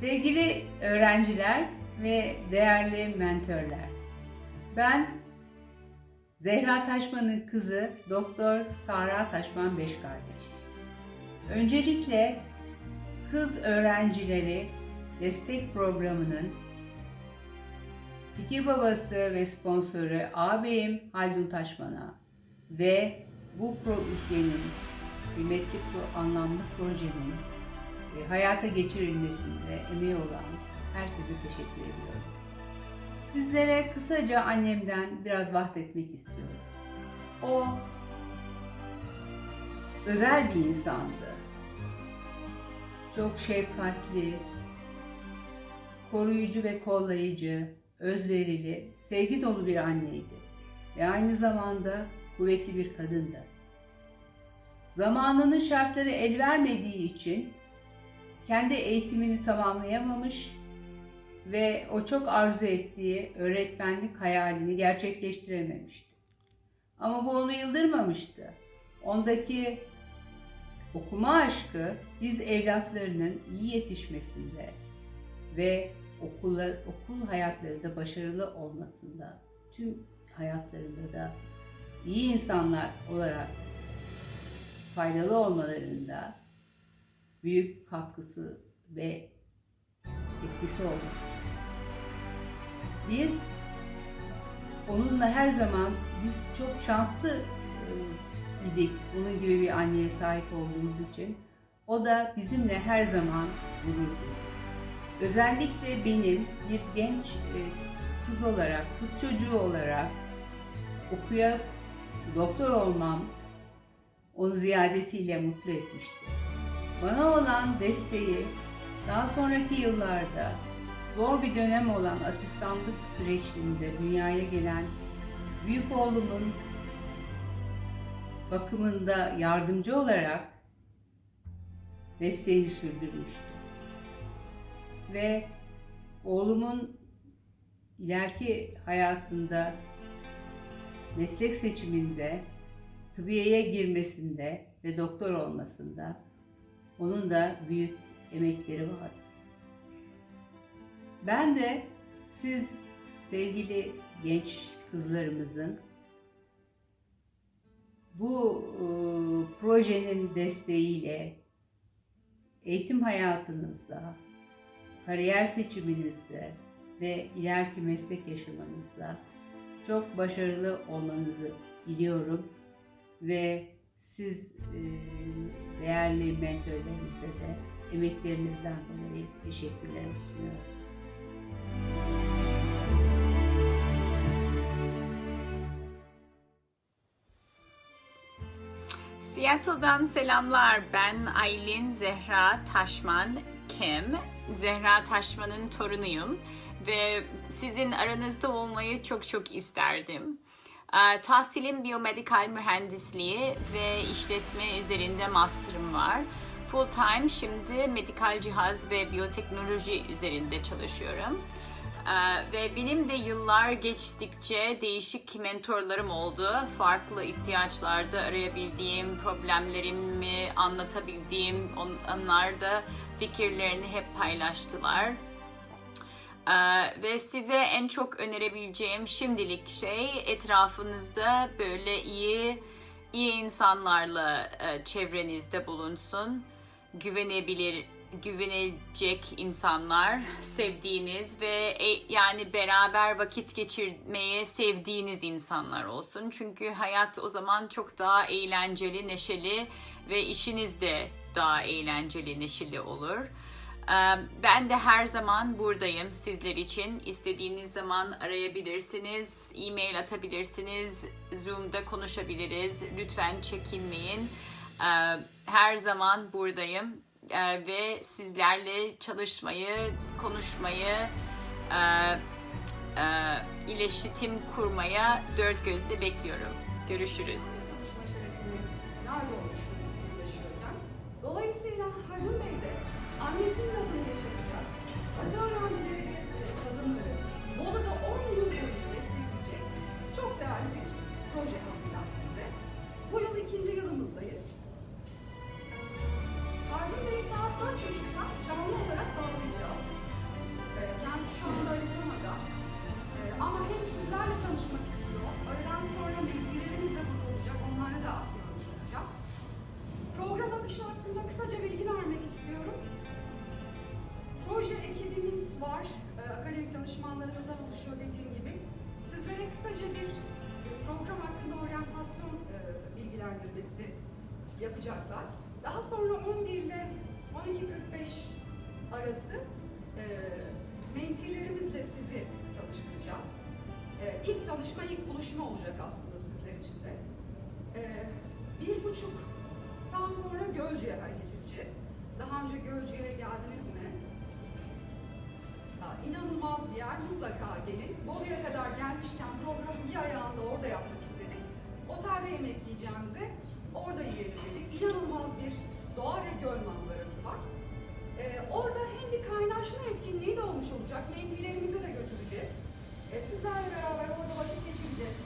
Sevgili öğrenciler ve değerli mentörler. Ben Zehra Taşman'ın kızı Doktor Sara Taşman Beş kardeş. Öncelikle kız öğrencileri destek programının fikir babası ve sponsoru ağabeyim Haldun Taşman'a ve bu projenin kıymetli anlamlı projenin e, hayata geçirilmesinde emeği olan herkese teşekkür ediyorum. Sizlere kısaca annemden biraz bahsetmek istiyorum. O özel bir insandı. Çok şefkatli, koruyucu ve kollayıcı, özverili, sevgi dolu bir anneydi. Ve aynı zamanda kuvvetli bir kadındı. Zamanının şartları el vermediği için kendi eğitimini tamamlayamamış ve o çok arzu ettiği öğretmenlik hayalini gerçekleştirememişti. Ama bu onu yıldırmamıştı. Ondaki okuma aşkı biz evlatlarının iyi yetişmesinde ve okula, okul hayatları da başarılı olmasında, tüm hayatlarında da iyi insanlar olarak faydalı olmalarında büyük katkısı ve etkisi olmuştur. Biz onunla her zaman biz çok şanslı e, idik onun gibi bir anneye sahip olduğumuz için. O da bizimle her zaman gurur. Özellikle benim bir genç e, kız olarak, kız çocuğu olarak okuyup doktor olmam onu ziyadesiyle mutlu etmişti. Bana olan desteği daha sonraki yıllarda zor bir dönem olan asistanlık süreçinde dünyaya gelen büyük oğlumun bakımında yardımcı olarak desteğini sürdürmüştü. Ve oğlumun ileriki hayatında meslek seçiminde tıbbiyeye girmesinde ve doktor olmasında onun da büyük emekleri var. Ben de siz sevgili genç kızlarımızın bu e, projenin desteğiyle eğitim hayatınızda, kariyer seçiminizde ve ileriki meslek yaşamınızda çok başarılı olmanızı diliyorum ve siz e, değerli mentörlerimize de emeklerinizden dolayı teşekkürlerimi sunuyorum. Seattle'dan selamlar. Ben Aylin Zehra Taşman Kim. Zehra Taşman'ın torunuyum ve sizin aranızda olmayı çok çok isterdim. Ee, Tahsilim biyomedikal mühendisliği ve işletme üzerinde master'ım var. Full time şimdi medikal cihaz ve biyoteknoloji üzerinde çalışıyorum. Ee, ve benim de yıllar geçtikçe değişik mentorlarım oldu. Farklı ihtiyaçlarda arayabildiğim, problemlerimi anlatabildiğim, on, onlar da fikirlerini hep paylaştılar. Ee, ve size en çok önerebileceğim şimdilik şey etrafınızda böyle iyi iyi insanlarla e, çevrenizde bulunsun. Güvenebilir güvenecek insanlar, sevdiğiniz ve e, yani beraber vakit geçirmeyi sevdiğiniz insanlar olsun. Çünkü hayat o zaman çok daha eğlenceli, neşeli ve işiniz de daha eğlenceli, neşeli olur. Ben de her zaman buradayım sizler için. İstediğiniz zaman arayabilirsiniz, e-mail atabilirsiniz, Zoom'da konuşabiliriz. Lütfen çekinmeyin. Her zaman buradayım ve sizlerle çalışmayı, konuşmayı, iletişim kurmaya dört gözle bekliyorum. Görüşürüz. konuşma şerefine nail olmuş yaşıyorken. Dolayısıyla Haldun Bey de annesinin adını yaşatacak. Aziz öğrencileri yapacaklar. Daha sonra 11 ile 12.45 arası e, mentilerimizle sizi tanıştıracağız. E, ilk tanışma, ilk buluşma olacak aslında sizler için de. E, bir buçuktan sonra Gölcük'e hareket edeceğiz. Daha önce Gölcük'e geldiniz mi? İnanılmaz bir yer, mutlaka gelin. Bolu'ya kadar gelmişken programın bir ayağını da orada yapmak istedik. Otelde yemek yiyeceğimize orada yiyelim dedik. İnanılmaz bir doğa ve göl manzarası var. Ee, orada hem bir kaynaşma etkinliği de olmuş olacak. Mentilerimizi de götüreceğiz. Ee, sizlerle beraber orada vakit geçireceğiz.